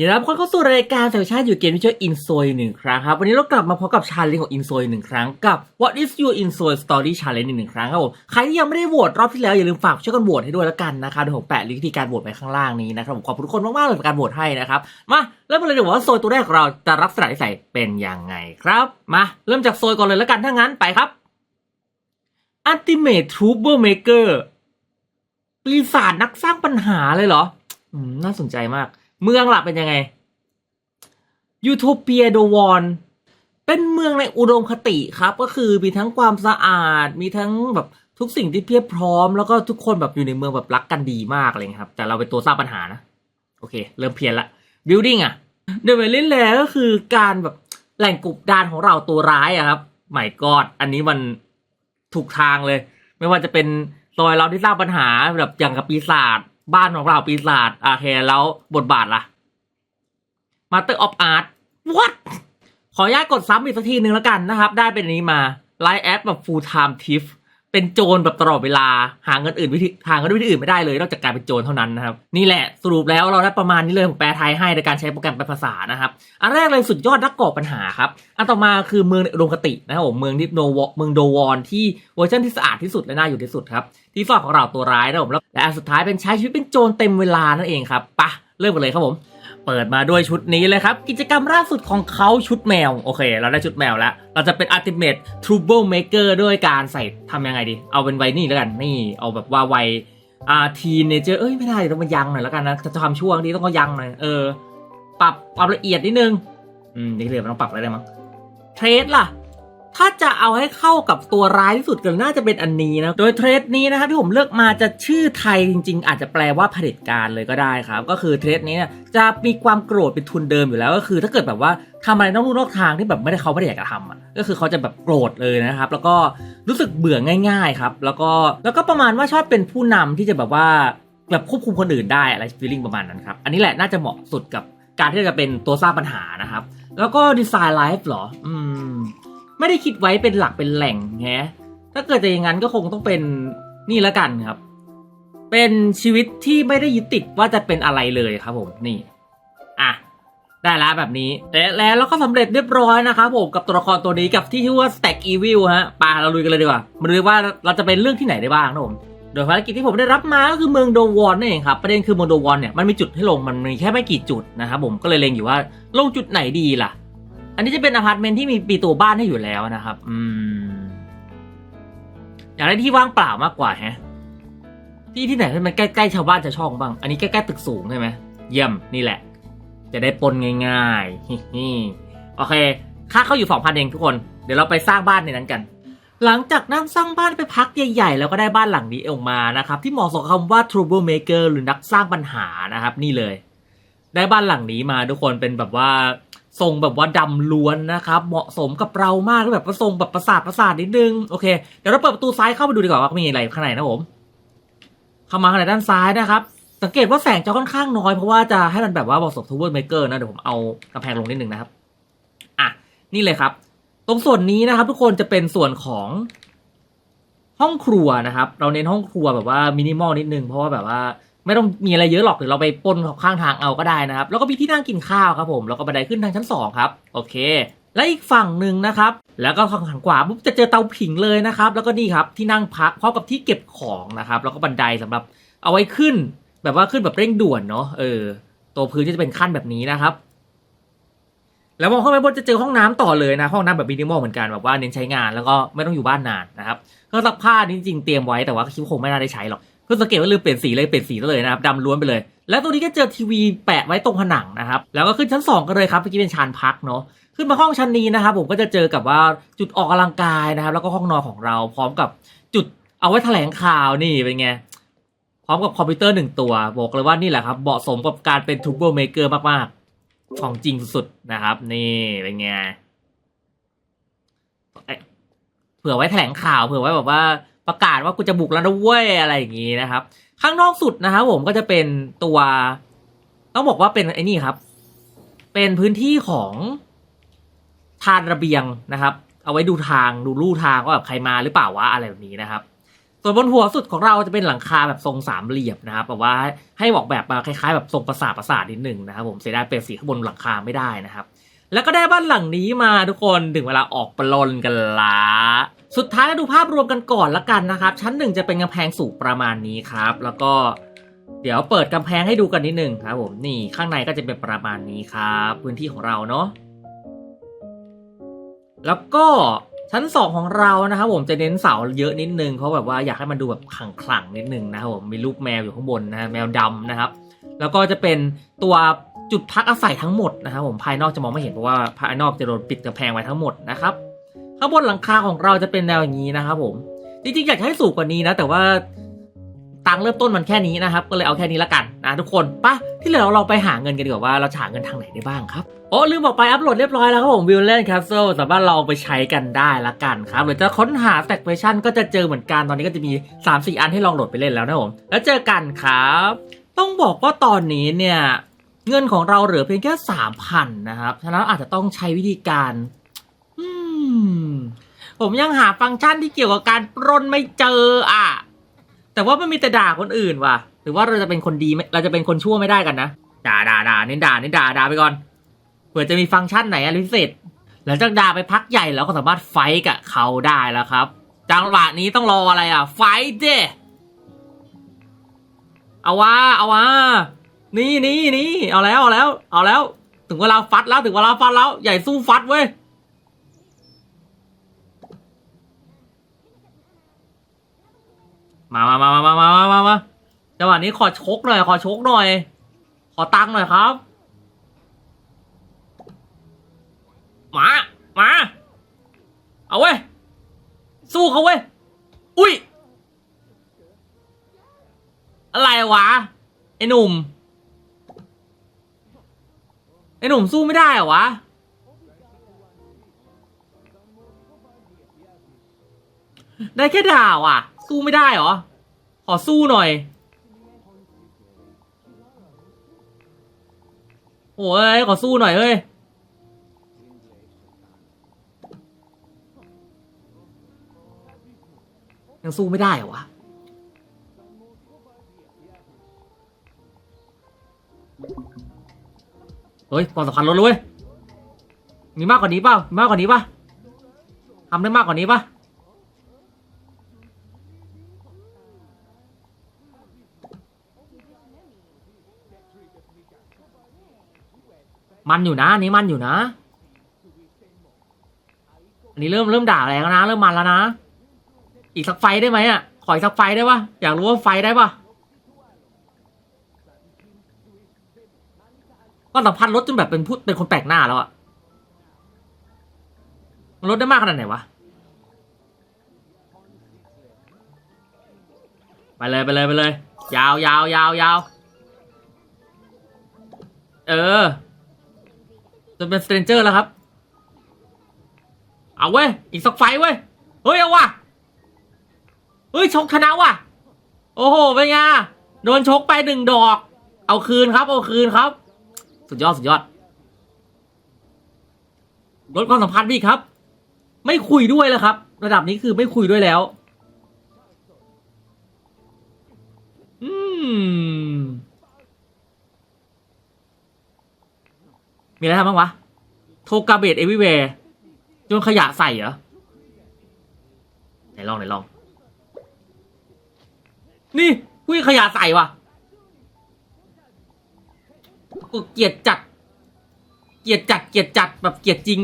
ยินดีรับคนเข้าสู่รายการแฟชั่นอยู่เกมวิชวลอินโซยหนึ่งครั้งครับ วันนี้เรากลับมาพบกับชาเลนจ์ของอินโซยหนึ่งครั้งกับ What is your in s o y story challenge หนึ่งครั้งครับผมใครที่ยังไม่ได้โหวตรอบที่แล้ว อย่าลืมฝากช่วยกันโหวตให้ด้วยแล้วกันนะครับเดี๋ยวผมแปะลิงก์วิธีการโหวตไว้ข้างล่างนี้นะครับผมขอบคุณทุกคนมากๆเลยในการโหวตให้นะครับมาเริ่มกันเลยดีกว่าว่าโซยตัวแรกของเราจะลักษณะนิสัยเป็นยังไงครับ มาเริ่มจากโซยก่อนเลยแล้วกันถ้างั้นไปครับ Ultimate Troublemaker ปีศาจนักสร้างปัญหาเลยเหรออืมน่าสนใจมาก เมืองหลักเป็นยังไงยูโทเปียโดวอนเป็นเมืองในอุดมคติครับ ก็คือมีทั้งความสะอาด มีทั้งแบบทุกสิ่งที่เพียบพร้อม แล้วก็ทุกคนแบบอยู่ในเมืองแบบรักกันดีมากอะไรเลยครับ แต่เราเป็นตัวสร้างปัญหานะ โอเค เริ่มเพี้ยนละ building อะเดเวลินแลก็คือการแบบแหล่งกบดานของเราตัวร้ายอะครับหมายกอดอันนี้มันถูกทางเลย ไม่ว่าจะเป็นซอยเราที่สร้างปัญหาแบบอย่างกับปีศาจ บ้านของเราปีศาจอาเคแล้วบทบาทล่ะ Master of Art what ขออนุญาตกดซ้ำอีกสักทีหนึ่งแล้วกันนะครับ ได้เป็นนี้มาไลน์แอปแบบ full time tip เป็นโจรแบบตลอดเวลาหาเงินอื่นวิธีหาเงินด้วยวิธีอื่นไม่ได้เลยนอกจากการเป็นโจรเท่านั้นนะครับนี่แหละสรุปแล้วเราได้ประมาณนี้เลยผมแปลไทยให้ในการใช้โปรแกรมแปลภาษานะครับอันแรกเลยสุดยอดนักก่อปัญหาครับอันต่อมาคือเมืองในอุดมคตินะครับผมเมืองที่โนวเมืองโดวอนที่เวอร์ชันที่สะอาดที่สุดและน่าอยู่ที่สุดครับที่สองของเราตัวร้ายนะครับผมแล้วและอันสุดท้ายเป็นใช้ชีวิตเป็นโจรเต็มเวลานั่นเองครับปะเริ่มกันเลยครับผม เปิดมาด้วยชุดนี้เลยครับ กิจกรรมล่าสุดของเขาชุดแมว โอเค เราได้ชุดแมวแล้ว เราจะเป็น Ultimate Trouble Maker ด้วยการใส่ทำยังไงดี เอาเป็นไวนี่แล้วกันนี่ เอาแบบว่าไวอ่าทีเนเจอร์เอ้ยไม่ได้ต้องมายังหน่อยแล้วกันนะจะทำช่วงนี้ต้องก็ยังหน่อยเออปรับความละเอียดนิดนึงอืมนี่เลยมันต้องปรับอะไรได้มั้งเทรดล่ะ ถ้าจะเอาให้เข้ากับตัวร้ายที่สุดก็น่าจะเป็นอันนี้นะโดยเทรดนี้นะครับที่ผมเลือกมาจะชื่อไทยจริง ๆ อาจจะแปลว่าเผด็จการเลยก็ได้ครับ ก็คือเทรดนี้เนี่ยจะมีความโกรธเป็นทุนเดิมอยู่แล้วก็คือ ถ้าเกิดแบบว่าทำอะไรนอกลู่นอกทางที่แบบไม่ได้เขาไม่ได้อยากจะทำอะก็คือเขาจะแบบโกรธเลยนะครับ แล้วก็รู้สึกเบื่อง่าย ๆครับ แล้วก็แล้วก็ประมาณว่าชอบเป็นผู้นำที่จะแบบว่าแบบควบคุมคนอื่นได้อะไรฟีลลิ่งประมาณนั้นครับอันนี้แหละน่าจะเหมาะสุดกับการที่จะเป็นตัวสร้างปัญหานะครับ แล้วก็ดีไซน์ไลฟ์หรอ อืม ไม่ได้คิดไว้เป็นหลักเป็นแหล่งแฮะถ้าเกิดจะอย่างนั้นก็คงต้องเป็นนี่ล้วกันครับ เป็นชีวิตที่ไม่ได้ยึดติดว่าจะเป็นอะไรเลยครับผมนี่อะได้แล้วแบบนี้และแล้วเราก็สำเร็จเรียบร้อยนะครับผมกับตัวละครตัวนี้กับที่ชื่อว่า Stack Evil ฮะปาเราลุยกันเลยดีกว่ามาดูว่าเราจะเป็นเรื่องที่ไหนได้บ้างนะผมโดยภารกิจที่ผมได้รับมาก็คือเมืองโดวอนนั่นเองครับประเด็นคือเมืองโดวอนเนี่ยมันมีจุดให้ลงมันมีแค่ไม่กี่จุดนะครับผมก็เลยเลงอยู่ว่าลงจุดไหนดีล่ะ อันนี้จะเป็นอพาร์ตเมนต์ที่มีปีตัวบ้านให้อยู่แล้วนะครับ อืม อยากได้ที่ว่างเปล่ามากกว่าแฮะ ที่ที่ไหนที่มันใกล้ๆชาวบ้านชาวช่องบ้าง อันนี้ใกล้ๆตึกสูงใช่ไหม เยี่ยมนี่แหละ จะได้ปนง่ายๆฮิๆโอเค ค่าเข้าอยู่สองพันเองทุกคน เดี๋ยวเราไปสร้างบ้านในนั้นกัน หลังจากนั่งสร้างบ้านไปพักใหญ่ๆ แล้วก็ได้บ้านหลังนี้ออกมานะครับ ที่เหมาะสมกับคำว่า trouble maker หรือนักสร้างปัญหานะครับ นี่เลย ได้บ้านหลังนี้มาทุกคนเป็นแบบว่า ทรงแบบว่าดำล้วนนะครับเหมาะสมกับเรามากแบบประทรงแบบประสาทประสาทนิดนึงโอเคเดี๋ยวเราเปิดประตูซ้ายเข้าไปดูดีกว่าว่ามีอะไรข้างในนะผมเข้ามาข้างในด้านซ้ายนะครับ สังเกตว่าแสงจะค่อนข้างน้อยเพราะว่าจะให้มันแบบว่าเหมาะสมทูเวอร์เมเกอร์นะเดี๋ยวผมเอากระแพงลงนิดนึงนะครับอะนี่เลยครับ ตรงส่วนนี้นะครับ ทุกคนจะเป็นส่วนของห้องครัวนะครับ เราเน้นห้องครัวแบบว่ามินิมอลนิดนึงเพราะว่าแบบว่า ไม่ต้องมีอะไรเยอะหรอกเดี๋ยวเราไปปนข้างทางเอาก็ได้นะครับ แล้วก็มีที่นั่งกินข้าวครับผมแล้วก็บันไดขึ้นทางชั้นสองครับโอเค และอีกฝั่งหนึ่งนะครับ แล้วก็ฝั่งขวาปุ๊บจะเจอเตาผิงเลยนะครับ แล้วก็นี่ครับที่นั่งพักพร้อมกับที่เก็บของนะครับแล้วก็บันไดสำหรับเอาไว้ขึ้น แบบว่าขึ้นแบบเร่งด่วนเนาะเออตัวพื้นจะเป็นขั้นแบบนี้นะครับแล้วมองเข้าไปบนจะเจอห้องน้ำต่อเลยนะ ห้องน้ำแบบมินิมอลเหมือนกันแบบว่าเน้นใช้งานแล้วก็ไม่ต้องอยู่บ้านนานนะครับเครื่องซักผ้านี่จริงๆเตรียมไว้แต่ว่าคิดว่าคงไม่น่าได้ใช้หรอก พื่อสังเกตว่าลืมเปลี่ยนสีเลยเปลี่ยนสีซะเลยนะครับดำล้วนไปเลย แล้วตัวนี้ก็เจอทีวีแปะไว้ตรงผนังนะครับแล้วก็ขึ้นชั้น 2 กันเลยครับเมื่อกี้เป็นชานพักเนาะขึ้นมาห้องชั้นนี้นะครับผมก็จะเจอกับว่าจุดออกกำลังกายนะครับ แล้วก็ห้องนอนของเราพร้อมกับจุดเอาไว้แถลงข่าวนี่เป็นไงพร้อมกับคอมพิวเตอร์หนึ่งตัว บอกเลยว่านี่แหละครับเหมาะสมกับการเป็นทูบเบอร์เมเกอร์มากๆ ของจริงสุดๆนะครับ นี่เป็นไงเอ๊ะเผื่อไว้แถลงข่าวเผื่อไว้แบบว่า ประกาศว่ากูจะบุกแล้วนะเว้ยอะไรอย่างงี้นะครับ ข้างนอกสุดนะครับผมก็จะเป็นตัว ต้องบอกว่าเป็นไอ้นี่ครับ เป็นพื้นที่ของทานระเบียงนะครับ เอาไว้ดูทางดูลู่ทางว่าแบบใครมาหรือเปล่าวะอะไรแบบนี้นะครับ ส่วนบนหัวสุดของเราจะเป็นหลังคาแบบทรงสามเหลี่ยมนะครับแบบว่าให้บอกแบบมาคล้ายๆ แบบทรงปราสาทปราสาทนิดหนึ่งนะครับ ผมเสียดายเปลี่ยนสีข้างบนหลังคาไม่ได้นะครับ แล้วก็ได้บ้านหลังนี้มาทุกคนถึงเวลาออกปลนกันละสุดท้ายดูภาพรวมกันก่อนละกันนะครับ ชั้นหนึ่งจะเป็นกำแพงสูงประมาณนี้ครับ แล้วก็เดี๋ยวเปิดกำแพงให้ดูกันนิดหนึ่งครับผมนี่ข้างในก็จะเป็นประมาณนี้ครับ พื้นที่ของเราเนาะแล้วก็ชั้นสองของเรานะครับผมจะเน้นเสาเยอะนิดนึงเพราะแบบว่าอยากให้มันดูแบบขลังนิดนึงนะครับผมมีรูปแมวอยู่ข้างบนนะฮะแมวดำนะครับ แล้วก็จะเป็นตัว จุดพักอาศัยทั้งหมดนะครับผมภายนอกจะมองไม่เห็นเพราะว่าภายนอกจะโดนปิดกำแพงไว้ทั้งหมดนะครับข้างบนหลังคาของเราจะเป็นแนวอย่างนี้นะครับผมจริงๆอยากให้สูงกว่านี้นะ แต่ว่าตังเริ่มต้นมันแค่นี้นะครับ ก็เลยเอาแค่นี้ละกันนะทุกคนปะที่เหลือเราไปหาเงินกันดีกว่าว่าเราหาเงินทางไหนได้บ้างครับโอ้ลืมบอกไปอัปโหลดเรียบร้อยแล้วครับผมวิลเลนแคปซูลสามารถลองไปใช้กันได้ละกันครับหรือจะค้นหาแฟกเวชั่นก็จะเจอเหมือนกันตอนนี้ก็จะมี 3-4 อันให้ลองโหลดไปเล่นแล้วนะผมแล้วเจอกันครับ ต้องบอกว่าตอนนี้เนี่ย เงินของเราเหลือเพียงแค่สามพันนะครับ ฉะนั้นอาจจะต้องใช้วิธีการผมยังหาฟังก์ชันที่เกี่ยวกับการปล้นไม่เจออะ แต่ว่ามันมีแต่ด่าคนอื่นว่ะ หรือว่าเราจะเป็นคนดีไม่เราจะเป็นคนชั่วไม่ได้กันนะ ด่าด่าด่าเน้นด่าเน้นด่าด่าไปก่อน เผื่อจะมีฟังก์ชันไหนอะไรพิเศษ หลังจากด่าไปพักใหญ่แล้วก็สามารถไฟกับเขาได้แล้วครับ จังหวะนี้ต้องรออะไรอะ ไฟเด้เอาว่าเอาว่า นี่นี่นี่เอาแล้วเอาแล้ว เอาแล้ว ถึงเวลาฟัดแล้วถึงเวลาฟัดแล้ว ใหญ่สู้ฟัดเว้ยมามามามามามามามาจังหวะนี้ขอชกหน่อย ขอชกหน่อย ขอตังค์หน่อยครับ มา มา เอาเว้ย สู้เขาเว้ย อุ้ย อะไรวะ ไอ้หนุ่ม ไอ้หนุ่มสู้ไม่ได้เหรอวะ ได้แค่ด่าว่ะ สู้ไม่ได้เหรอ ขอสู้หน่อย โอ้ย ขอสู้หน่อยเฮ้ย ยังสู้ไม่ได้เหรอวะ เฮ้ยความสำคัญลดเลยเว้ยมีมากกว่านี้เปล่ามีมากกว่านี้ป่ะทำได้มากกว่านี้ป่ะมันอยู่นะอันนี้มันอยู่นะ อันนี้เริ่มเริ่มด่าแล้วนะ เริ่มมันแล้วนะ อีกสักไฟได้ไหมอะ ขออีกสักไฟได้ปะอยากรู้ว่าไฟได้ปะ ความสัมพันธ์ลดจนแบบเป็นพูดเป็นคนแปลกหน้าแล้วอะมันลดได้มากขนาดไหนวะ ไปเลยไปเลยไปเลย ยาวยาวยาวยาวเออจะเป็นสเตรนเจอร์แล้วครับ เอาเว้ย อีกสักไฟเว้ย เฮ้ย เอาว่ะ เฮ้ย ชกชนะว่ะ โอ้โห เป็นไง โดนชกไปหนึ่งดอก เอาคืนครับ เอาคืนครับ สุดยอดสุดยอดลดความสัมพันธ์ไปอีกครับ ไม่คุยด้วยแล้วครับ ระดับนี้คือไม่คุยด้วยแล้ว อืม มีอะไรทำบ้างวะ โทกาเบตเอวิเวร์โยนขยะใส่เหรอ ไหนลองไหนลอง นี่กุ้ยขยะใส่ว่ะ กูเกลียดจัด เกลียดจัด เกลียดจัดแบบเกลียดจริง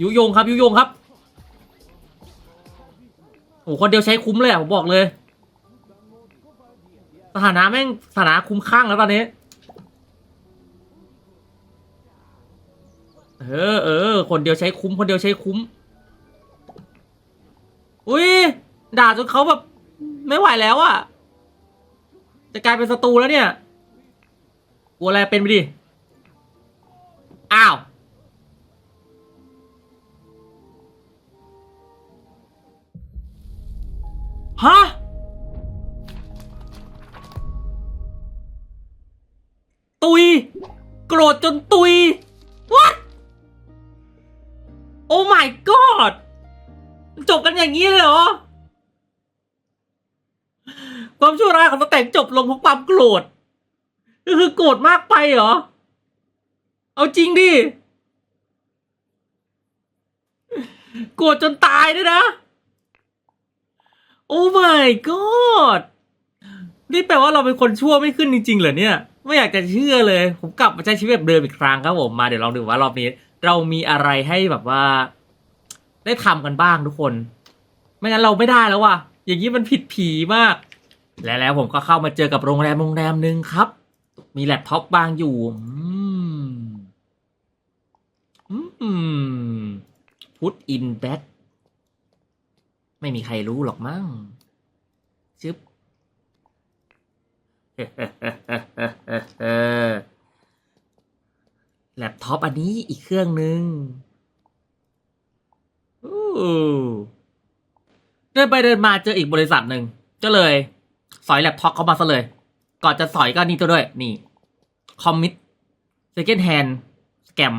ยุยงครับ ยุยงครับโอ้คนเดียวใช้คุ้มเลยอะผมบอกเลย สถานะแม่งสถานะคุ้มข้างแล้วตอนนี้ เออเออคนเดียวใช้คุ้ม คนเดียวใช้คุ้ม อุ้ยด่าจนเขาแบบ ไม่ไหวแล้วอะ จะกลายเป็นศัตรูแล้วเนี่ยกลัวอะไรเป็นไปดิ อ้าว ฮะ ตุย โกรธจนตุย what โอ้ my god จบกันอย่างนี้เลยเหรอ ความชั่วร้ายของตะแต่งจบลงเพราะความโกรธก็คือโกรธมากไปเหรอ เอาจริงดิ โกรธจนตายด้วยนะ โอ้ my god นี่แปลว่าเราเป็นคนชั่วไม่ขึ้นจริงๆเหรอเนี่ย ไม่อยากจะเชื่อเลย ผมกลับมาใช้ชีวิตแบบเดิมอีกครั้งครับผม มาเดี๋ยวลองดูว่ารอบนี้ เรามีอะไรให้แบบว่า ได้ทำกันบ้างทุกคน ไม่งั้นเราไม่ได้แล้วว่ะ อย่างนี้มันผิดผีมาก และแล้วผมก็เข้ามาเจอกับโรงแรมโรงแรมหนึ่งครับ มีแล็ปท็อปวางอยู่อืมอืม put in bed ไม่มีใครรู้หรอกมั้งชึบแล็ปท็อปอันนี้อีกเครื่องหนึ่งเดินไปเดินมาเจออีกบริษัทหนึ่งก็เลย สอยแล็ปท็อปเข้ามาซะเลย ก่อนจะสอยก็นี่ตัวด้วย นี่คอมมิตเซ c น n d แฮนสแกม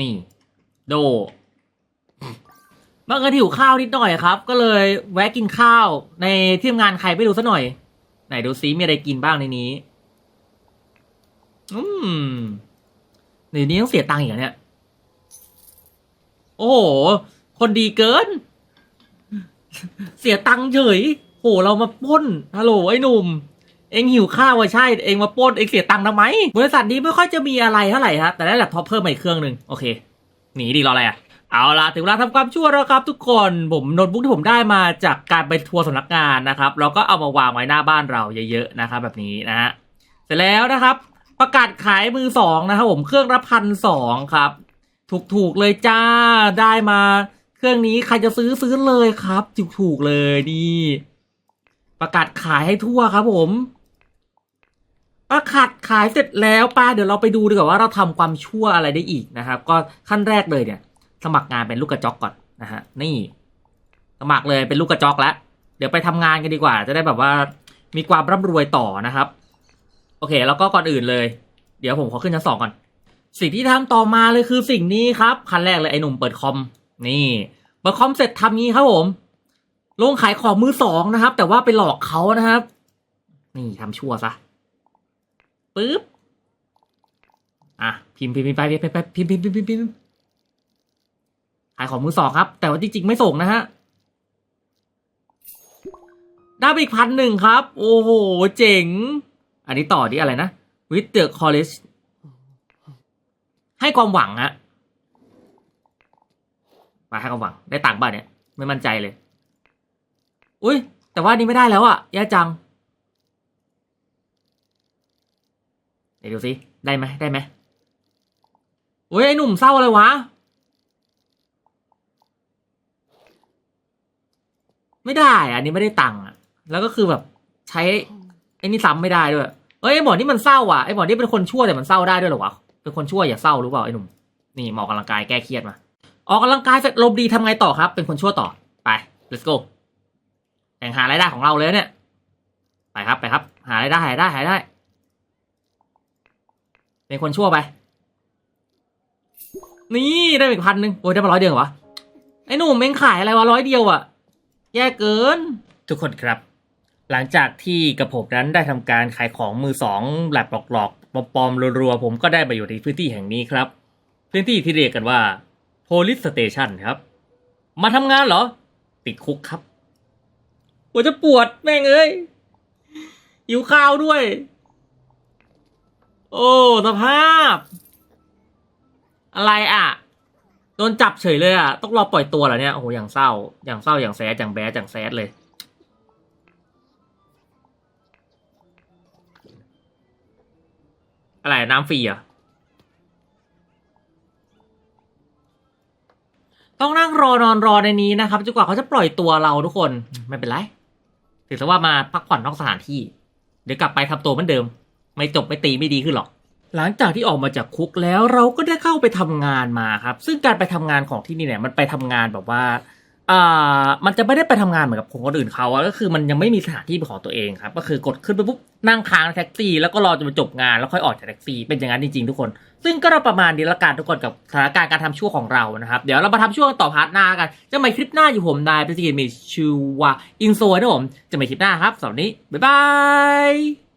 นี่ โดบังเอิญหิวข้าวนิดหน่อยครับ ก็เลยแวะกินข้าวในที่ทำงานใครไปดูซะหน่อย ไหนดูซิมีอะไรกินบ้างในนี้ อืมในนี้ต้องเสียตังค์อีกเหรอเนี่ย โอ้โห คนดีเกิน เสียตังค์เฉย โหเรามาป้นฮัลโหลไอ้หนุ่ม เองหิวข้าวว่ะใช่ เองมาป้นเองเสียตังค์ทำไม บริษัทนี้ไม่ค่อยจะมีอะไรเท่าไหร่ฮะ แต่ได้แล็ปท็อปเพิ่มมาอีกเครื่องหนึ่งโอเค หนีดีรออะไรอะเอาล่ะถึงเวลาทำความชั่วแล้วครับทุกคนผมโน้ตบุ๊กที่ผมได้มาจากการไปทัวร์สำนักงานนะครับแล้วก็เอามาวางไว้หน้าบ้านเราเยอะๆนะครับแบบนี้นะฮะเสร็จแล้วนะครับ ประกาศขายมือสองนะครับผมเครื่องละพันสองครับ ถูกๆเลยจ้าได้มา เครื่องนี้ใครจะซื้อซื้อเลยครับถูกๆเลยนี่ ประกาศขายให้ทั่วครับผม ประกาศขายเสร็จแล้วป้าเดี๋ยวเราไปดูดีกว่าว่าเราทำความชั่วอะไรได้อีกนะครับ ก็ขั้นแรกเลยเนี่ย สมัครงานเป็นลูกกระจอกก่อนนะฮะนี่ สมัครเลยเป็นลูกกระจอกแล้วเดี๋ยวไปทำงานกันดีกว่า จะได้แบบว่ามีความร่ำรวยต่อนะครับ โอเค แล้วก็ก่อนอื่นเลย เดี๋ยวผมขอขึ้นชั้นสองก่อน สิ่งที่ทำต่อมาเลยคือสิ่งนี้ครับขั้นแรกเลยไอ้หนุ่มเปิดคอม นี่ เปิดคอมเสร็จทำงี้ครับผม ลงขายของมือสองนะครับ แต่ว่าไปหลอกเขานะครับ นี่ทำชั่วซะปึ๊บอะพิมพ์พิมพ์ไปพิมพ์ไปพิมพ์พิมพ์พิมพ์พิมพ์ขายของมือสองครับ แต่ว่าจริงๆไม่ส่งนะฮะได้ไปอีกพันหนึ่งครับ โอ้โห เจ๋ง อันนี้ต่อที่อะไรนะ with the college ให้ความหวังอะมาให้ความหวัง ได้ตังบ้านเนี่ย ไม่มั่นใจเลย อุ้ยแต่ว่านี้ไม่ได้แล้วอะแย่จังเดี๋ยวดูสิได้ไหมได้ไหมอุ้ยไอ้หนุ่มเศร้าอะไรวะ ไม่ได้อันนี้ไม่ได้ตังค์อะแล้วก็คือแบบใช้ไอ้นี่ซ้ำไม่ได้ด้วยเอ้ยไอ้หมอนี่มันเศร้าว่ะไอ้หมอนี่เป็นคนชั่วแต่มันเศร้าได้ด้วยเหรอวะเป็นคนชั่วอย่าเศร้ารู้เปล่าไอ้หนุ่มนี่หมอกกำลังกายแก้เครียดมาออกกำลังกายเสร็จลมดีทำไงต่อครับ เป็นคนชั่วต่อไป let's go แข่งหารายได้ของเราเลยเนี่ย ไปครับไปครับ หารายได้หารายได้หารายได้ เป็นคนชั่วไป นี่ได้อีกพันหนึ่งโอ้ยได้มาร้อยเดียวเหรอไอ้หนุ่มเองขายอะไรวะร้อยเดียวอะแย่เกิน ทุกคนครับ หลังจากที่กับผมนั้นได้ทำการขายของมือสองแบบหลอกๆปลอมๆรัวๆผมก็ได้มาอยู่ในพื้นที่แห่งนี้ครับ พื้นที่ที่เรียกกันว่า police station ครับ มาทำงานเหรอ ติดคุกครับ ปวจะปวดแม่งเอ้ยหิวข้าวด้วย โอ้สภาพ อะไรอะ โดนจับเฉยเลยอะ ต้องรอปล่อยตัวเหรอเนี่ย โอ้โห อย่างเศร้า อย่างเศร้า อย่างแซดอย่างแบดอย่างแซดเลยอะไรน้ำฟรีอะ ต้องนั่งรอนอนรอในนี้นะครับจนกว่าเขาจะปล่อยตัวเราทุกคน ไม่เป็นไร ถือซะว่ามาพักผ่อนนอกสถานที่ เดี๋ยวกลับไปทำตัวเหมือนเดิม ไม่จบไม่ตีไม่ดีขึ้นหรอก หลังจากที่ออกมาจากคุกแล้วเราก็ได้เข้าไปทำงานมาครับ ซึ่งการไปทำงานของที่นี่เนี่ยมันไปทำงานแบบว่า อ่ามันจะไม่ได้ไปทำงานเหมือนกับคนอื่นเขาอะก็คือมันยังไม่มีสถานที่เป็นของตัวเองครับ ก็คือกดขึ้นไปปุ๊บนั่งค้างในแท็กซี่แล้วก็รอจนจบงานแล้วค่อยออกจากแท็กซี่เป็นอย่างนั้นจริงๆทุกคน ซึ่งก็ประมาณนี้ละกันทุกคนกับสถานการณ์การทำชั่วของเรานะครับ เดี๋ยวเรามาทำชั่วต่อพาร์ทหน้ากัน จะมาคลิปหน้าอยู่ผมนายเป็นสกินมีชื่อว่าอินโซนะผมจะมาคลิปหน้าครับสำหรับนนี้บ๊ายบาย